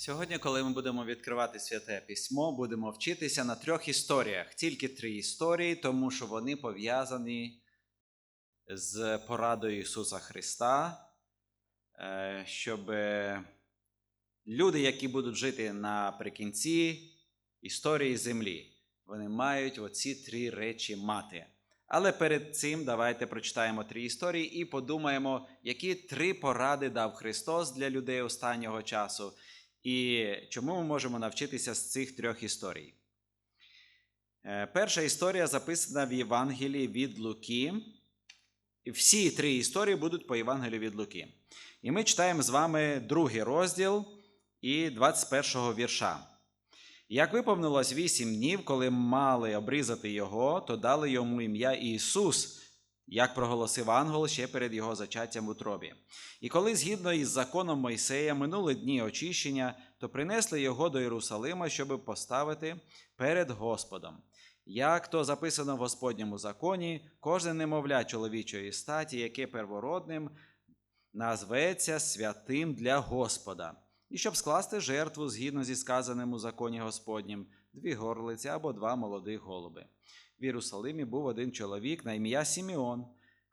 Сьогодні, коли ми будемо відкривати святе письмо, будемо вчитися на трьох історіях. Тільки три історії, тому що вони пов'язані з порадою Ісуса Христа, е, щоб люди, які будуть жити наприкінці історії землі, вони мають оці три речі мати. Але перед цим давайте прочитаємо три історії і подумаємо, які три поради дав Христос для людей останнього часу, і чому ми можемо навчитися з цих трьох історій. Е, Перша історія записана в Євангелії від Луки. Всі три історії будуть по Євангелію від Луки. І ми читаємо з вами другий розділ і 21 вірша. Як виповнилось вісім днів, коли мали обрізати його, то дали йому ім'я Ісус, як проголосив ангел ще перед його зачаттям в утробі. І коли згідно із законом Мойсея минули дні очищення, то принесли його до Єрусалима, щоб поставити перед Господом. Як то записано в Господньому законі, кожне немовля чоловічої статі, яке первородним, назветься святим для Господа, і щоб скласти жертву згідно зі сказаним у законі Господнім, дві горлиці або два молодих голуби. В Єрусалимі був один чоловік на ім'я Сімеон,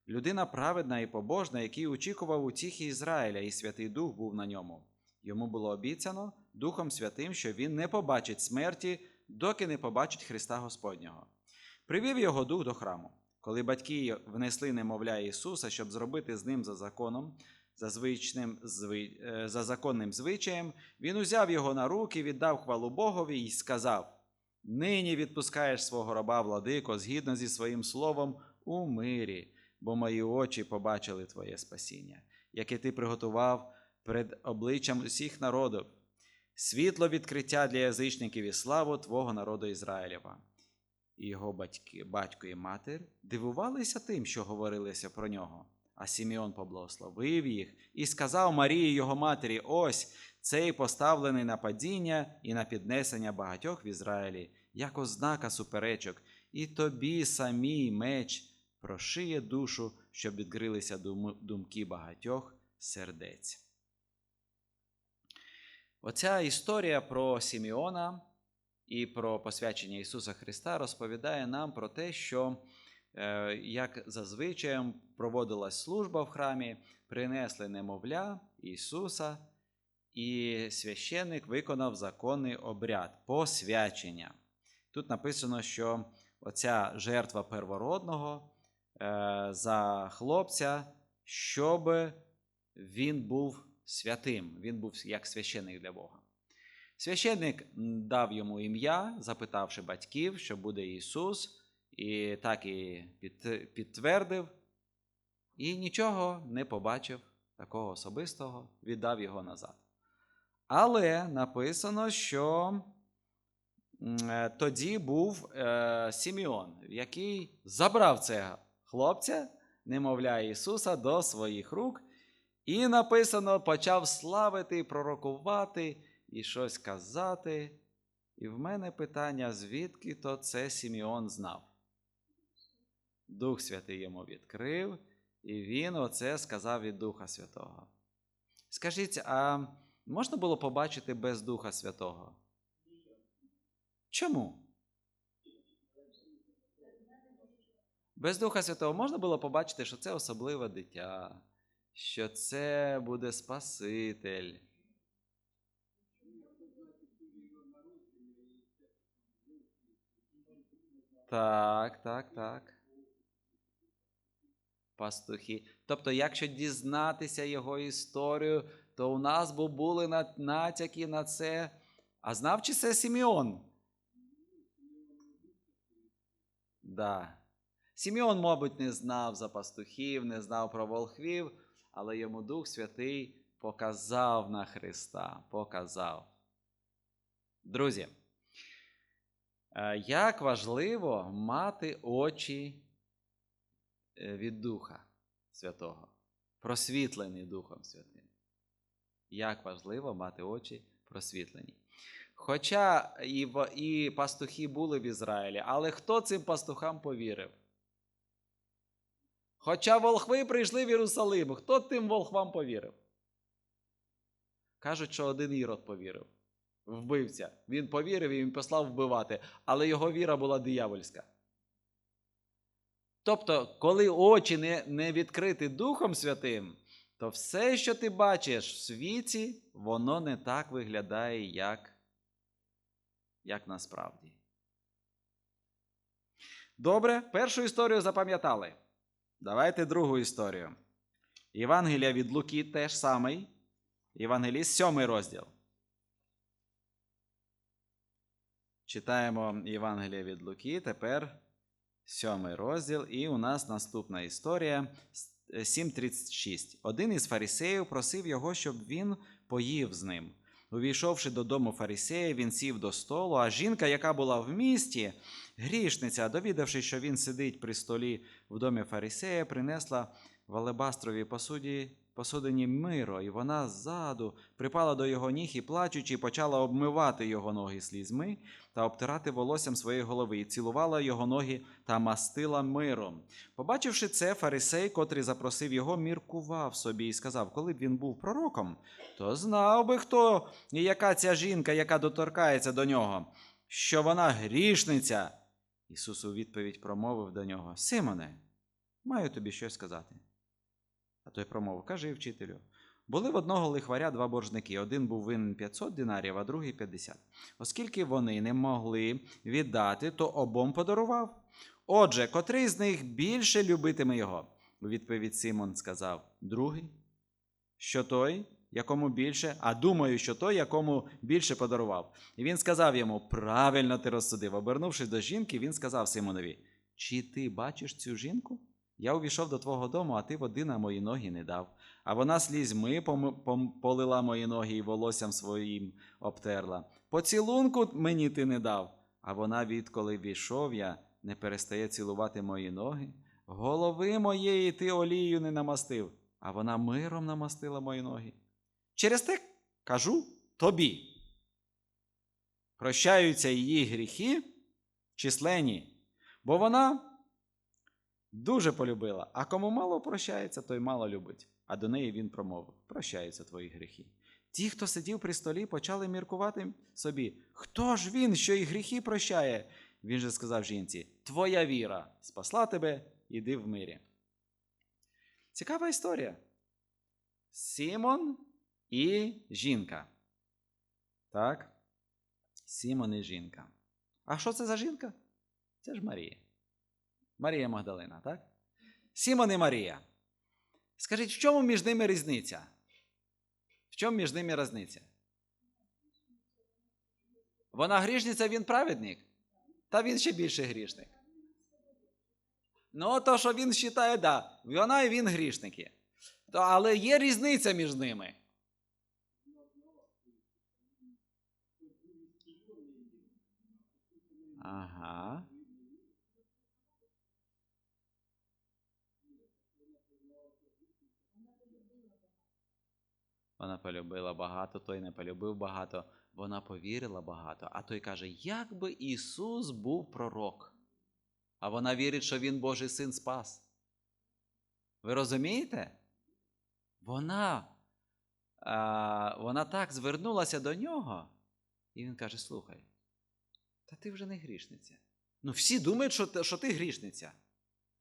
людина праведна і побожна, який очікував утіхи Ізраїля, і Святий Дух був на ньому. Йому було обіцяно Духом Святим, що він не побачить смерті, доки не побачить Христа Господнього. Привів його дух до храму. Коли батьки внесли немовля Ісуса, щоб зробити з ним за законом, за, звичним, е, за законним звичаєм, він узяв його на руки, віддав хвалу Богові і сказав: Нині відпускаєш свого раба владико згідно зі своїм словом у мирі, бо мої очі побачили твоє спасіння, яке ти приготував перед обличчям усіх народів, світло відкриття для язичників і славу Твого народу Ізраїлєва. І його батьки, батько і матір дивувалися тим, що говорилося про нього. А Сімеон поблагословив їх і сказав Марії його матері: ось цей поставлений на падіння і на піднесення багатьох в Ізраїлі, як ознака суперечок, і тобі самій меч прошиє душу, щоб відкрилися думки багатьох сердець. Оця історія про Сімеона і про посвячення Ісуса Христа розповідає нам про те, що як зазвичай проводилась служба в храмі, принесли немовля Ісуса, і священник виконав законний обряд посвячення. Тут написано, що оця жертва первородного е, за хлопця, щоб він був святим, він був як священник для Бога. Священник дав йому ім'я, запитавши батьків, що буде Ісус, і так і під- підтвердив, і нічого не побачив такого особистого, віддав його назад. Але написано, що е, тоді був е, Сімеон, який забрав цього хлопця, немовля Ісуса, до своїх рук, і написано, почав славити, пророкувати і щось казати. І в мене питання, звідки то це Сімеон знав? Дух Святий йому відкрив, і він оце сказав від Духа Святого. Скажіть, а можна було побачити без Духа Святого? Чому? Без Духа Святого можна було побачити, що це особливе дитя, що це буде Спаситель. Так, так, так. Пастухи. Тобто, якщо дізнатися його історію, то у нас би були натяки на це. А знав, чи це Сімеон? Да. Сімеон, мабуть, не знав за пастухів, не знав про волхвів, але йому Дух Святий показав на Христа. Показав. Друзі, е, як важливо мати очі від Духа Святого, просвітлені Духом Святим. Як важливо мати очі просвітлені. Хоча і, і пастухи були в Ізраїлі, але хто цим пастухам повірив? Хоча волхви прийшли в Єрусалим, хто тим волхвам повірив? Кажуть, що один Ірод повірив. вбивця. Він повірив і він послав вбивати, але його віра була диявольська. Тобто, коли очі не, не відкриті Духом Святим, то все, що ти бачиш в світі, воно не так виглядає, як, як насправді. Добре, першу історію запам'ятали. Давайте другу історію. Євангелія від Луки теж самий. Євангеліст, сьомий розділ. Читаємо Євангелія від Луки, тепер сьомий розділ, і у нас наступна історія 7.36. Один із фарисеїв просив його, щоб він поїв з ним. Увійшовши додому фарисея, він сів до столу, а жінка, яка була в місті, грішниця, довідавши, що він сидить при столі в домі фарисея, принесла в алебастровій посуді, посудині миро, і вона ззаду припала до його ніг і, плачучи, почала обмивати його ноги слізьми та обтирати волоссям своєї голови, і цілувала його ноги та мастила миром. Побачивши це, фарисей, котрий запросив його, міркував собі і сказав, коли б він був пророком, то знав би хто і яка ця жінка, яка доторкається до нього, що вона грішниця. Ісус у відповідь промовив до нього: Симоне, маю тобі щось сказати. А той промовив: Кажи, вчителю. Були в одного лихваря два боржники. Один був винен 500 динарів, а другий 50. Оскільки вони не могли віддати, то обом подарував. Отже, котрий з них більше любитиме його? У відповідь Симон сказав: Другий. Що той, якому більше, а думаю, що той, якому більше подарував. І він сказав йому: Правильно ти розсудив. Обернувшись до жінки, він сказав Симонові: Чи ти бачиш цю жінку? Я увійшов до твого дому, а ти води на мої ноги не дав. А вона слізьми полила мої ноги і волоссям своїм обтерла. Поцілунку мені ти не дав. А вона, відколи війшов я, не перестає цілувати мої ноги. Голови моєї ти олією не намастив, а вона миром намастила мої ноги. Через те кажу тобі. Прощаються її гріхи численні, бо вона дуже полюбила, а кому мало прощається, той мало любить. А до неї він промовив: Прощаються твої гріхи. Ті, хто сидів при столі, почали міркувати собі, хто ж він, що і гріхи прощає? Він же сказав жінці: Твоя віра спасла тебе, іди в мирі. Цікава історія. Сімон і жінка. Так? Сімон і жінка. А що це за жінка? Це ж Марія. Марія Магдалина, так? Сімон і Марія. Скажіть, в чому між ними різниця? В чому між ними різниця? Вона грішниця, він праведник? Та він ще більше грішник. Ну, то, що він вважає, да, вона і він грішники. То, але є різниця між ними. Ага. Вона полюбила багато, той не полюбив багато, вона повірила багато. А той каже: як би Ісус був пророк? А вона вірить, що Він Божий син спас. Ви розумієте? Вона, а, вона так звернулася до нього, і він каже: Слухай, та ти вже не грішниця. Ну, всі думають, що, що ти грішниця.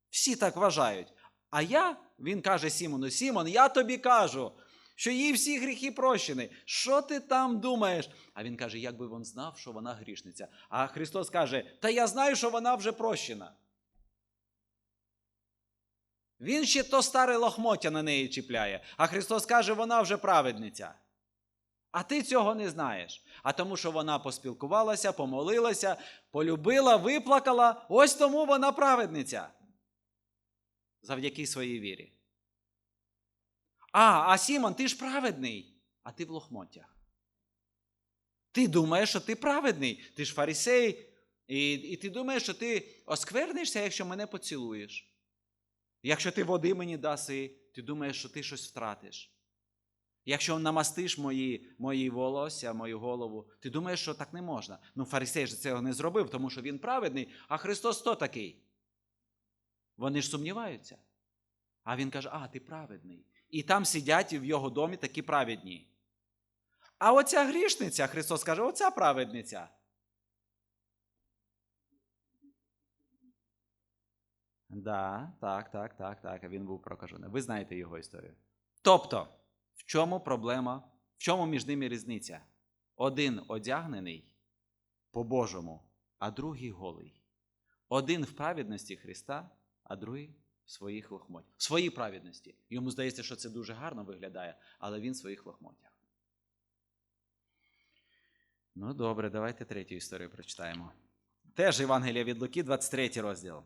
Всі так вважають. А я, він каже Сімону, Сімон, я тобі кажу, що їй всі гріхи прощені. Що ти там думаєш? А він каже, як би він знав, що вона грішниця. А Христос каже: Та я знаю, що вона вже прощена. Він ще то старе лохмотя на неї чіпляє, а Христос каже, вона вже праведниця. А ти цього не знаєш. А тому, що вона поспілкувалася, помолилася, полюбила, виплакала, ось тому вона праведниця. Завдяки своїй вірі. А, а Сімон, ти ж праведний, а ти в лохмотях. Ти думаєш, що ти праведний, ти ж фарисей, і, і ти думаєш, що ти осквернишся, якщо мене поцілуєш. Якщо ти води мені даси, ти думаєш, що ти щось втратиш. Якщо намастиш мої, мої волосся, мою голову, ти думаєш, що так не можна. Ну, фарисей ж цього не зробив, тому що він праведний, а Христос хто такий? Вони ж сумніваються. А він каже: А, ти праведний. І там сидять в його домі такі праведні. А оця грішниця, Христос каже, оця праведниця. Да, так, так, так, так. Він був прокажений. Ви знаєте його історію. Тобто, в чому проблема? В чому між ними різниця? Один одягнений по-божому, а другий голий. Один в праведності Христа, а другий своїх лохмотях. В своїй праведності. Йому здається, що це дуже гарно виглядає, але він в своїх лохмотях. Ну, добре, давайте третю історію прочитаємо. Теж Євангелія від Луки, 23 розділ.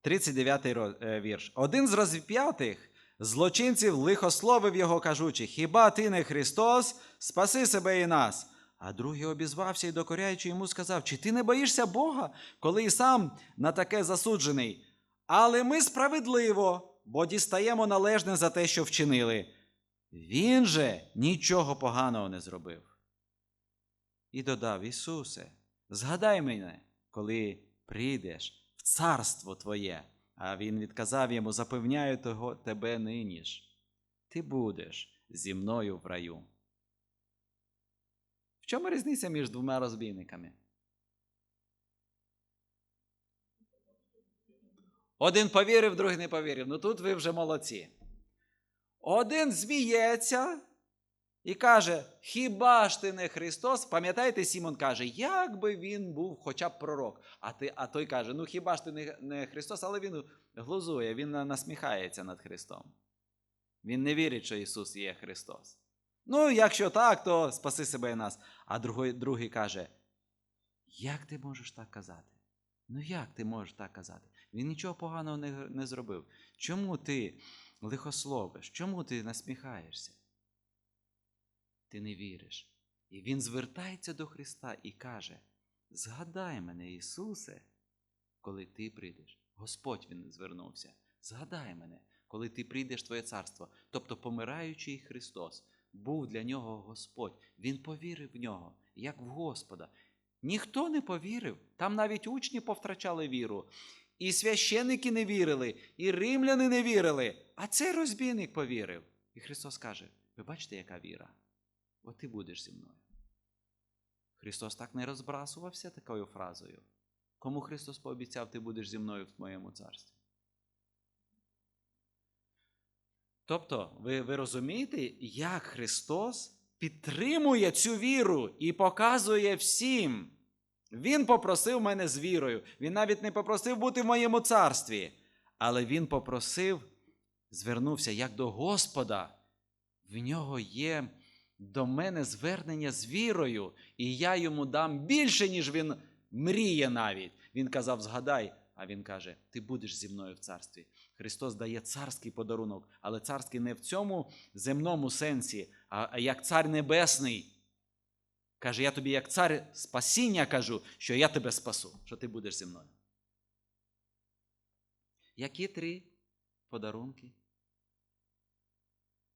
39 роз- е, вірш. Один з розп'ятих злочинців лихословив його, кажучи: Хіба ти не Христос? Спаси себе і нас. А другий обізвався і докоряючи йому сказав: Чи ти не боїшся Бога, коли і сам на таке засуджений? Але ми справедливо, бо дістаємо належне за те, що вчинили. Він же нічого поганого не зробив. І додав Ісусе, згадай мене, коли прийдеш в царство Твоє. А він відказав йому, запевняю того тебе нині ж. Ти будеш зі мною в раю. Чому різниця між двома розбійниками? Один повірив, другий не повірив. Ну тут ви вже молодці. Один зміється і каже: Хіба ж ти не Христос? Пам'ятаєте, Сімон каже, як би він був хоча б пророк. А, ти, а той каже: Ну хіба ж ти не, не Христос? Але він глузує, він насміхається над Христом. Він не вірить, що Ісус є Христос. Ну, якщо так, то спаси себе і нас. А другий, другий каже: Як ти можеш так казати? Ну як ти можеш так казати? Він нічого поганого не, не зробив. Чому ти лихословиш? Чому ти насміхаєшся? Ти не віриш. І він звертається до Христа і каже: Згадай мене, Ісусе, коли ти прийдеш. Господь він звернувся. Згадай мене, коли ти прийдеш Твоє царство. Тобто, помираючий Христос був для нього Господь. Він повірив в нього, як в Господа. Ніхто не повірив. Там навіть учні повтрачали віру. І священники не вірили, і римляни не вірили. А цей розбійник повірив. І Христос каже: ви бачите, яка віра? От ти будеш зі мною. Христос так не розбрасувався такою фразою. Кому Христос пообіцяв, ти будеш зі мною в моєму царстві? Тобто, ви, ви розумієте, як Христос підтримує цю віру і показує всім. Він попросив мене з вірою. Він навіть не попросив бути в моєму царстві, але він попросив, звернувся як до Господа. В нього є до мене звернення з вірою, і я йому дам більше, ніж він мріє навіть. Він казав: згадай, а він каже: Ти будеш зі мною в царстві. Христос дає царський подарунок, але царський не в цьому земному сенсі, а як цар небесний. Каже, я тобі, як цар спасіння кажу, що я тебе спасу, що ти будеш зі мною. Які три подарунки?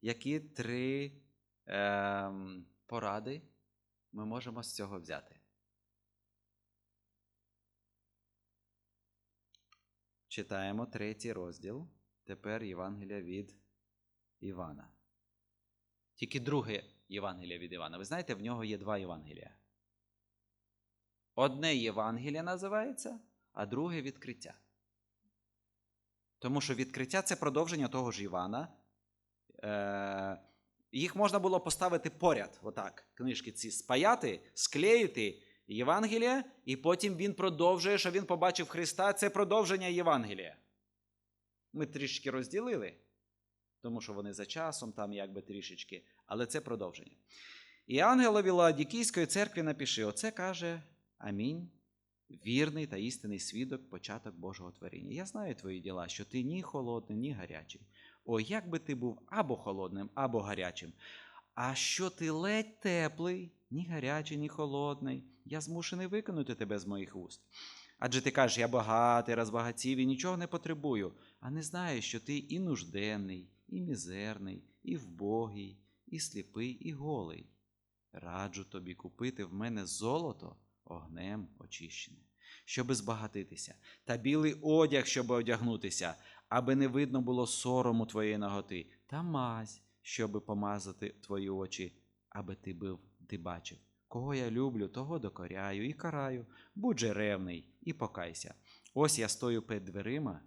Які три ем, поради ми можемо з цього взяти? Читаємо третій розділ. Тепер Євангелія від Івана. Тільки друге Євангелія від Івана. Ви знаєте, в нього є два Євангелія. Одне Євангеліє називається, а друге відкриття. Тому що відкриття це продовження того ж Івана. Е, їх можна було поставити поряд, отак, книжки ці спаяти, склеїти Євангелія, і потім він продовжує, що він побачив Христа. Це продовження Євангелія. Ми трішки розділили, тому що вони за часом, там якби трішечки, але це продовження. І ангелові Ладікійської церкви напиши: Оце каже Амінь, вірний та істинний свідок, початок Божого творіння. Я знаю твої діла, що ти ні холодний, ні гарячий. О, як би ти був або холодним, або гарячим. А що ти ледь теплий, ні гарячий, ні холодний, я змушений виконати тебе з моїх уст. Адже ти кажеш, я багатий, розбагатів і нічого не потребую, а не знаєш, що ти і нужденний, і мізерний, і вбогий, і сліпий, і голий. Раджу тобі купити в мене золото огнем очищене, щоби збагатитися, та білий одяг, щоб одягнутися, аби не видно було сорому твоєї наготи, та мазь, щоби помазати твої очі, аби ти був, ти бачив. Кого я люблю, того докоряю і караю. Будь же ревний і покайся. Ось я стою перед дверима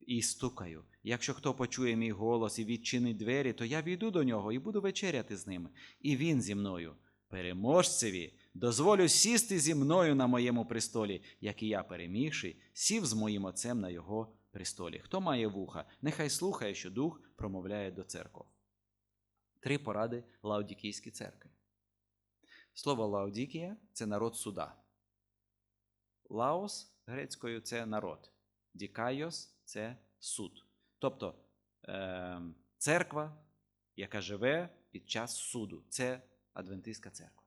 і стукаю. Якщо хто почує мій голос і відчинить двері, то я війду до нього і буду вечеряти з ним, і він зі мною. Переможцеві дозволю сісти зі мною на моєму престолі, як і я перемігший, сів з моїм отцем на його престолі. Хто має вуха, нехай слухає, що дух промовляє до церков. Три поради Лаудікійській церкви. Слово Лаудікія це народ суда. Лаос грецькою це народ. Дікайос це суд. Тобто е, церква, яка живе під час суду. Це Адвентистська церква.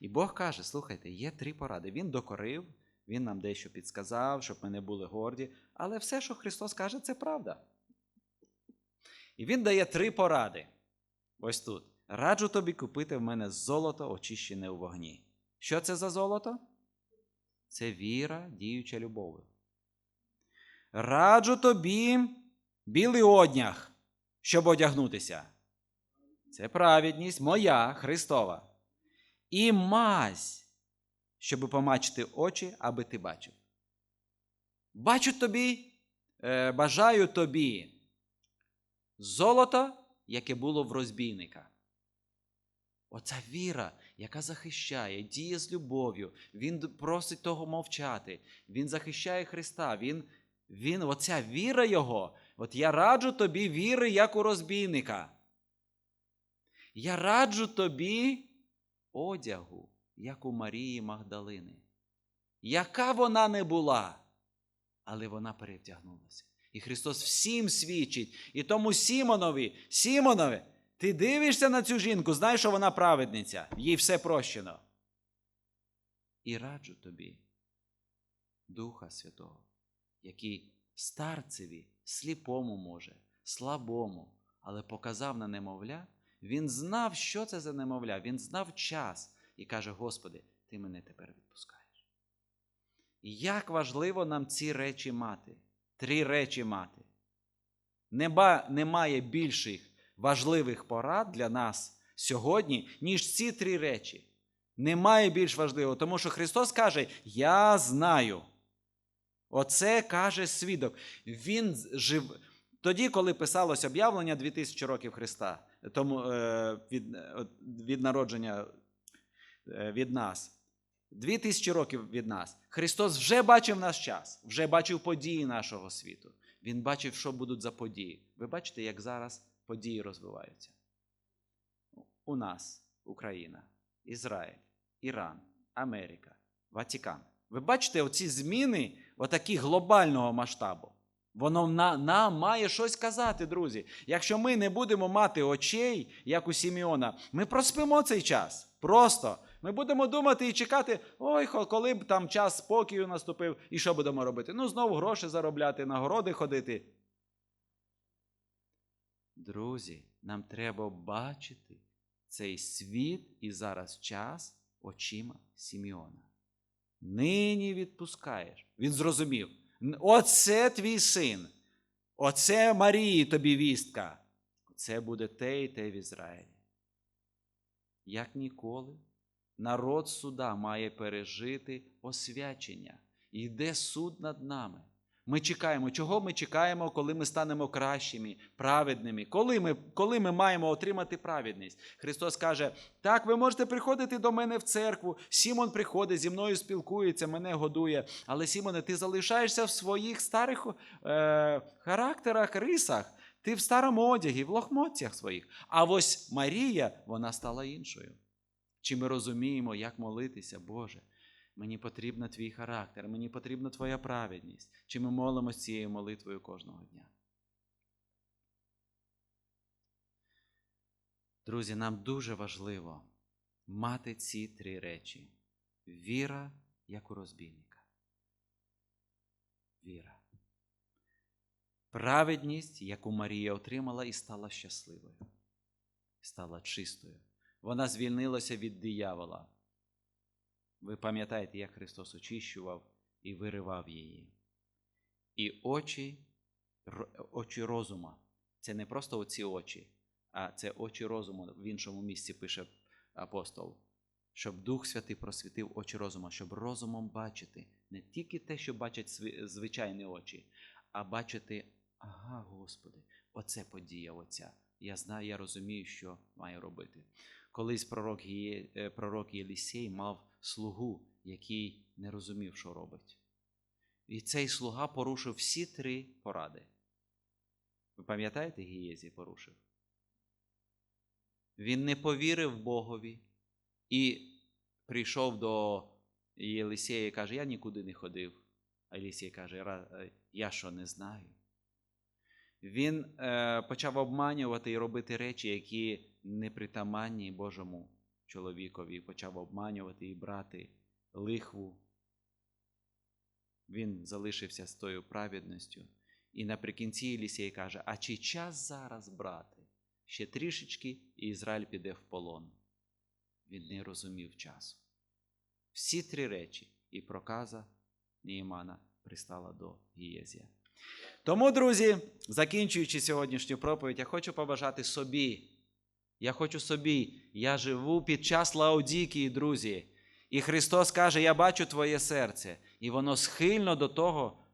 І Бог каже: слухайте, є три поради. Він докорив, Він нам дещо підсказав, щоб ми не були горді, але все, що Христос каже, це правда. І Він дає три поради. Ось тут. Раджу тобі купити в мене золото, очищене у вогні. Що це за золото? Це віра, діюча любов'ю. Раджу тобі білий одяг, щоб одягнутися. Це праведність моя Христова. І мазь, щоб помачити очі, аби ти бачив. Бачу тобі, е, бажаю тобі золото, яке було в розбійника. Оця віра, яка захищає, діє з любов'ю, він просить того мовчати, він захищає Христа, він, він, оця віра Його, от я раджу тобі віри, як у розбійника. Я раджу тобі одягу, як у Марії Магдалини. Яка вона не була, але вона перевтягнулася. І Христос всім свідчить. І тому Сімонові, Сімонові, ти дивишся на цю жінку, знаєш, що вона праведниця, їй все прощено. І раджу тобі Духа Святого, який старцеві, сліпому може, слабому, але показав на немовля, він знав, що це за немовля, він знав час і каже: Господи, ти мене тепер відпускаєш. І як важливо нам ці речі мати, три речі мати. Неба, немає більших важливих порад для нас сьогодні, ніж ці три речі. Немає більш важливого, тому що Христос каже: Я знаю. Оце каже свідок. Він жив. Тоді, коли писалось об'явлення 2000 років Христа, тому е, від, від народження е, від нас, 2000 років від нас, Христос вже бачив наш час, вже бачив події нашого світу. Він бачив, що будуть за події. Ви бачите, як зараз події розвиваються. У нас Україна, Ізраїль, Іран, Америка, Ватикан. Ви бачите оці зміни, отакі глобального масштабу. Воно на, нам має щось казати, друзі. Якщо ми не будемо мати очей, як у Сімеона, ми проспимо цей час. Просто ми будемо думати і чекати, ой, коли б там час спокою наступив, і що будемо робити? Ну, знову гроші заробляти, нагороди ходити. Друзі, нам треба бачити цей світ і зараз час очима Сімеона. Нині відпускаєш. Він зрозумів. Оце твій син. Оце Марії тобі вістка. Це буде те і те в Ізраїлі. Як ніколи, народ суда має пережити освячення. Йде суд над нами. Ми чекаємо, чого ми чекаємо, коли ми станемо кращими, праведними, коли ми коли ми маємо отримати праведність. Христос каже: так, ви можете приходити до мене в церкву. Сімон приходить, зі мною спілкується, мене годує. Але, Сімоне, ти залишаєшся в своїх старих е, характерах, рисах. Ти в старому одягі, в лохмотцях своїх. А ось Марія, вона стала іншою. Чи ми розуміємо, як молитися, Боже? Мені потрібен твій характер, мені потрібна твоя праведність. Чи ми молимося цією молитвою кожного дня? Друзі, нам дуже важливо мати ці три речі: віра, як у розбійника. Віра. Праведність, яку Марія отримала і стала щасливою, стала чистою. Вона звільнилася від диявола. Ви пам'ятаєте, як Христос очищував і виривав її. І очі очі розума це не просто оці очі, а це очі розуму в іншому місці пише апостол. Щоб Дух Святий просвітив очі розуму, щоб розумом бачити не тільки те, що бачать звичайні очі, а бачити, ага, Господи, оце подія оця. Я знаю, я розумію, що маю робити. Колись пророк, Є- е, пророк Єлісей мав слугу, який не розумів, що робить. І цей слуга порушив всі три поради. Ви пам'ятаєте, Гієзі порушив? Він не повірив Богові і прийшов до Єлисея і каже: Я нікуди не ходив. А Єлисей каже, е, я що не знаю. Він е, почав обманювати і робити речі, які непритаманні Божому чоловікові. Почав обманювати і брати лихву. Він залишився з тою праведністю. І наприкінці Єлісей каже: А чи час зараз брати? Ще трішечки, і Ізраїль піде в полон. Він не розумів часу. Всі три речі і проказа Ніїмана пристала до Гієзія. Тому, друзі, закінчуючи сьогоднішню проповідь, я хочу побажати собі. Я хочу собі, я живу під час Лаодікії, друзі. І Христос каже: Я бачу твоє серце, і воно схильно до того,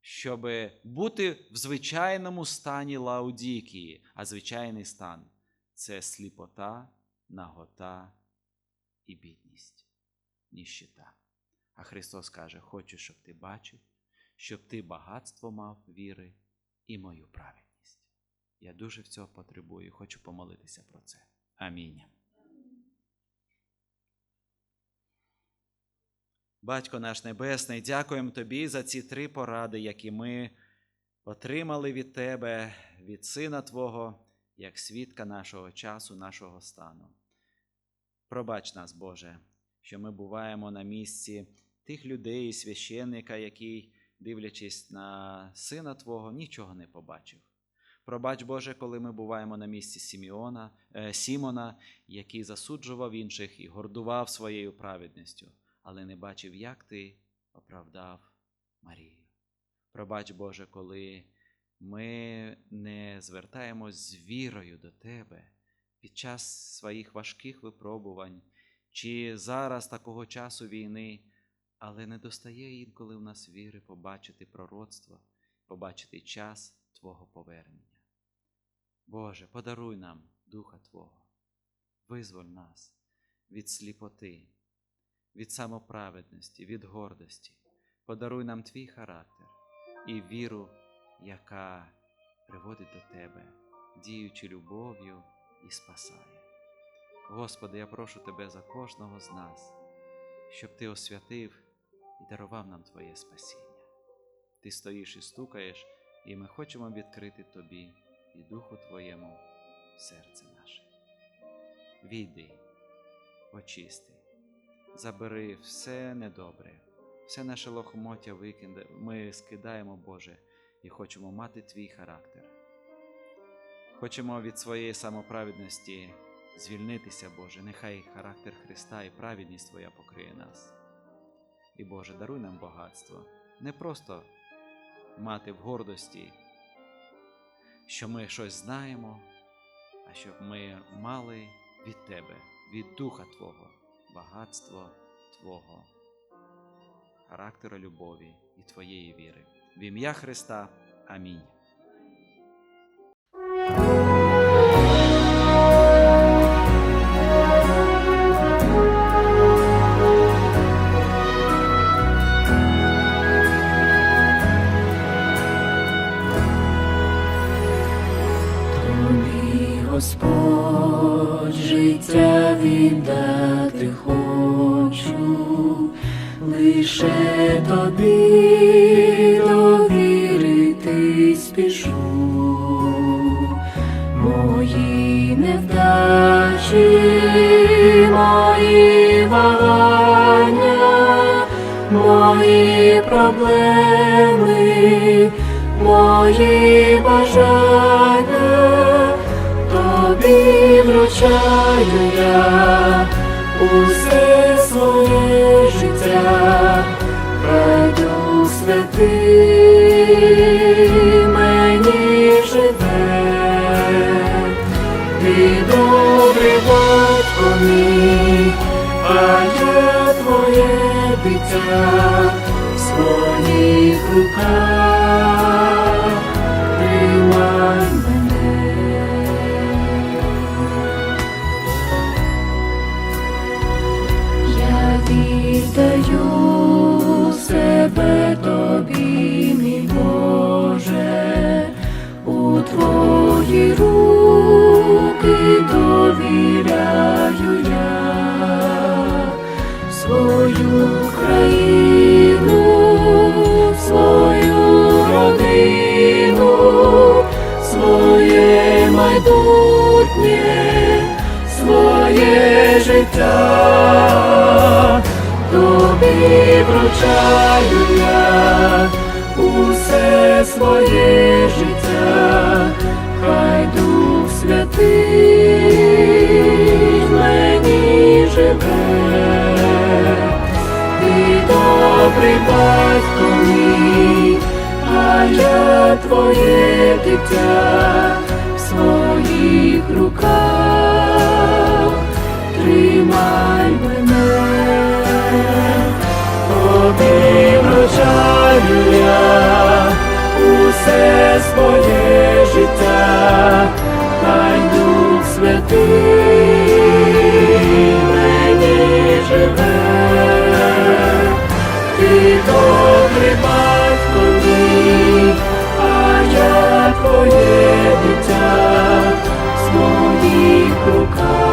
щоб бути в звичайному стані Лаодікії. А звичайний стан це сліпота, нагота і бідність, ніщита. А Христос каже: Хочу, щоб ти бачив, щоб ти багатство мав віри і мою праведність. Я дуже в цього потребую, хочу помолитися про це. Амінь. Батько наш Небесний, дякуємо Тобі за ці три поради, які ми отримали від Тебе, від Сина Твого, як свідка нашого часу, нашого стану. Пробач нас, Боже, що ми буваємо на місці тих людей, священника, який, дивлячись на Сина Твого, нічого не побачив. Пробач, Боже, коли ми буваємо на місці Сіміона, е, Сімона, який засуджував інших і гордував своєю праведністю, але не бачив, як ти оправдав Марію. Пробач, Боже, коли ми не звертаємось з вірою до Тебе під час своїх важких випробувань, чи зараз такого часу війни, але не достає інколи в нас віри побачити пророцтво, побачити час Твого повернення. Боже, подаруй нам Духа Твого, визволь нас від сліпоти, від самоправедності, від гордості. Подаруй нам Твій характер і віру, яка приводить до Тебе, діючи любов'ю і спасає. Господи, я прошу Тебе за кожного з нас, щоб Ти освятив і дарував нам Твоє спасіння. Ти стоїш і стукаєш, і ми хочемо відкрити Тобі і Духу Твоєму серце наше. Війди, очисти, забери все недобре, все наше лохмотя викиде, ми скидаємо, Боже, і хочемо мати Твій характер. Хочемо від своєї самоправедності звільнитися, Боже, нехай характер Христа і праведність Твоя покриє нас. І Боже, даруй нам багатство, не просто мати в гордості, що ми щось знаємо, а щоб ми мали від Тебе, від Духа Твого, багатство Твого, характеру любові і Твоєї віри. В ім'я Христа. Амінь. Господь, життя віддати хочу, лише тобі довірити спішу, мої невдачі, мої вагання, мої проблеми, мої бажання, втрачаю я усе своє життя, хай Дух святий мені живе, ти добрий батько мій, а я твоє дитя в своїх руках. Майбутнє, своє життя. Тобі вручаю я усе своє життя, хай Дух Святий мені живе, ти добрий батько мій, а я твоє дитя в своїх руках, тримай мене, тобі я усе своє життя, Kuka.